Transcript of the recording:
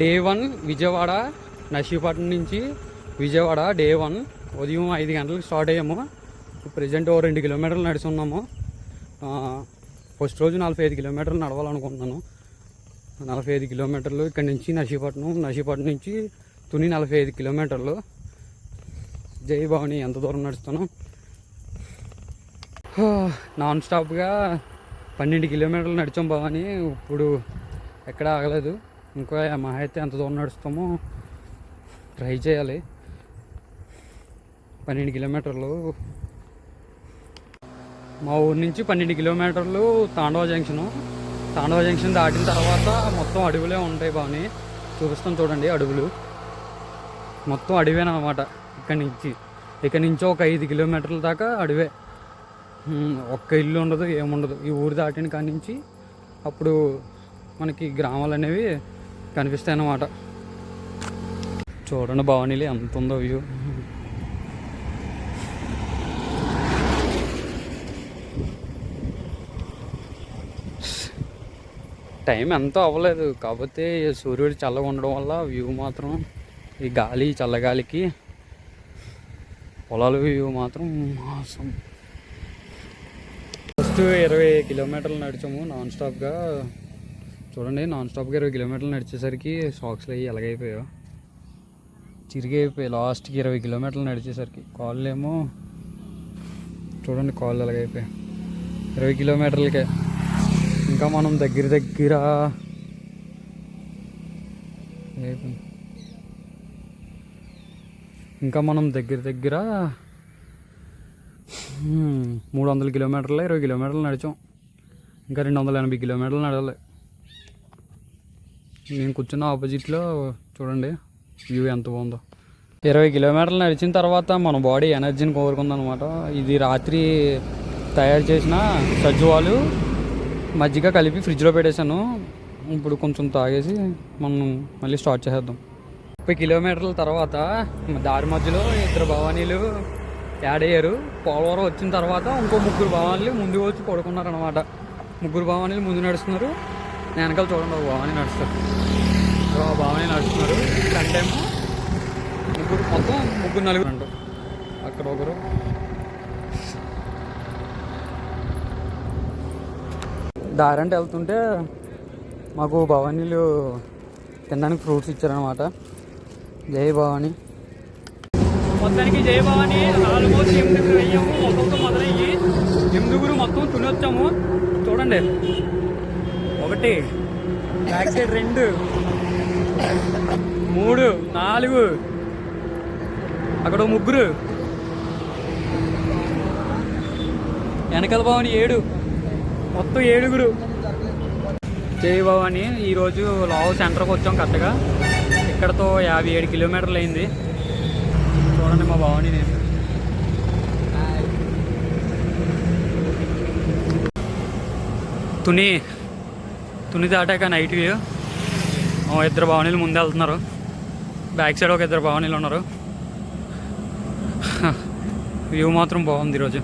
Day one Vijayawada Narsipatnam నుంచి Vijayawada day one ఉదయం ఐదు గంటలకు స్టార్ట్ అయ్యాము. ప్రజెంట్ ఓ రెండు కిలోమీటర్లు నడుస్తున్నాము. ఫస్ట్ రోజు నలభై ఐదు కిలోమీటర్లు నడవాలనుకుంటున్నాను. నలభై ఐదు కిలోమీటర్లు ఇక్కడ నుంచి నర్సీపట్నం నర్సీపట్నం నుంచి తుని నలభై ఐదు కిలోమీటర్లు. జై భవాని ఎంత దూరం నడుస్తున్నాం నాన్ స్టాప్గా పన్నెండు కిలోమీటర్లు నడిచాం భవాని. ఇప్పుడు ఎక్కడ ఆగలేదు. ఇంకా మహా అయితే ఎంత దూరం నడుస్తామో ట్రై చేయాలి. పన్నెండు కిలోమీటర్లు. మా ఊరు నుంచి పన్నెండు కిలోమీటర్లు తాండవ జంక్షను. తాండవ జంక్షన్ దాటిన తర్వాత మొత్తం అడవులే ఉంటాయి బాగానే చూపిస్తాం చూడండి అడవులు. మొత్తం అడవేనమాట ఇక్కడి నుంచి. ఇక్కడి నుంచి ఒక ఐదు కిలోమీటర్ల దాకా అడవే. ఒక్క ఇల్లు ఉండదు ఏముండదు. ఈ ఊరు దాటిన కాడి నుంచి అప్పుడు మనకి గ్రామాలు అనేవి కనిపిస్తాయి అన్నమాట చూడండి భవానీలు ఎంత ఉందో వ్యూ. టైం ఎంతో అవ్వలేదు కాకపోతే సూర్యుడు చల్లగా ఉండడం వల్ల వ్యూ మాత్రం ఈ గాలి చల్లగాలికి పొలాల వ్యూ మాత్రం మాసం. ఫస్ట్ ఇరవై కిలోమీటర్లు నడిచాము నాన్ స్టాప్గా. చూడండి నాన్ స్టాప్గా ఇరవై కిలోమీటర్లు నడిచేసరికి సాక్స్లు అవి ఎలాగైపోయావు చిరిగైపోయాయి లాస్ట్కి ఇరవై కిలోమీటర్లు నడిచేసరికి. కాళ్ళు ఏమో చూడండి కాళ్ళు ఎలాగైపోయాయి ఇరవై కిలోమీటర్లకే. ఇంకా మనం దగ్గర దగ్గర ఇంకా మనం దగ్గర దగ్గర మూడు వందల కిలోమీటర్లు ఇరవై కిలోమీటర్లు నడిచాం. ఇంకా రెండు వందల ఎనభై కిలోమీటర్లు నడవాలి. నేను కూర్చున్న ఆపోజిట్లో చూడండి వ్యూ ఎంత బాగుందో. ఇరవై కిలోమీటర్లు నడిచిన తర్వాత మన బాడీ ఎనర్జీని కోరుకుందనమాట ఇది రాత్రి తయారు చేసిన సజ్జువాలు మజ్జిగ కలిపి ఫ్రిడ్జ్లో పెట్టేశాను. ఇప్పుడు కొంచెం తాగేసి మనం మళ్ళీ స్టార్ట్ చేసేద్దాం. ముప్పై కిలోమీటర్ల తర్వాత దారి మధ్యలో ఇద్దరు భవానీలు యాడ్ అయ్యారు. పోలవరం వచ్చిన తర్వాత ఇంకో ముగ్గురు భవానీలు ముందు వచ్చి పడుకున్నారు అనమాట ముగ్గురు భవానీలు ముందు నడుస్తున్నారు. నేను వెనకాల చూడండి ఒక భవానీ నడుస్తారు ఒక భవానీ నడుస్తున్నారు కంటేమో ముగ్గురు మొత్తం ముగ్గురు నలుగురు అంటారు అక్కడ ఒకరు. దారంటే వెళ్తుంటే మాకు భవానీలు తినడానికి ఫ్రూట్స్ ఇచ్చారనమాట జై భవానీ. మొత్తానికి జై భవానీ. ఆల్మోస్ట్ ఎనిమిది అయ్యాము. ఒకరితో మొదలయ్యి ఎనిమిదిగురు మొత్తం తినొచ్చాము. చూడండి. బ్యాక్ సైడ్ రెండు. మూడు నాలుగు. అక్కడ ముగ్గురు. వెనకాల భవాని ఏడు. మొత్తం ఏడుగురు. జై భవాని ఈరోజు లావు సెంటర్కి వచ్చాం కరెక్ట్గా. ఇక్కడతో యాభై ఏడు కిలోమీటర్లు అయింది. చూడండి మా భవాని నేను. తుని తుని దాటాక నైట్ వ్యూ. ఇద్దరు భవనీలు ముందు వెళ్తున్నారు. బ్యాక్ సైడ్ ఒక ఇద్దరు భవనీలు ఉన్నారు. వ్యూ మాత్రం బాగుంది ఈరోజు.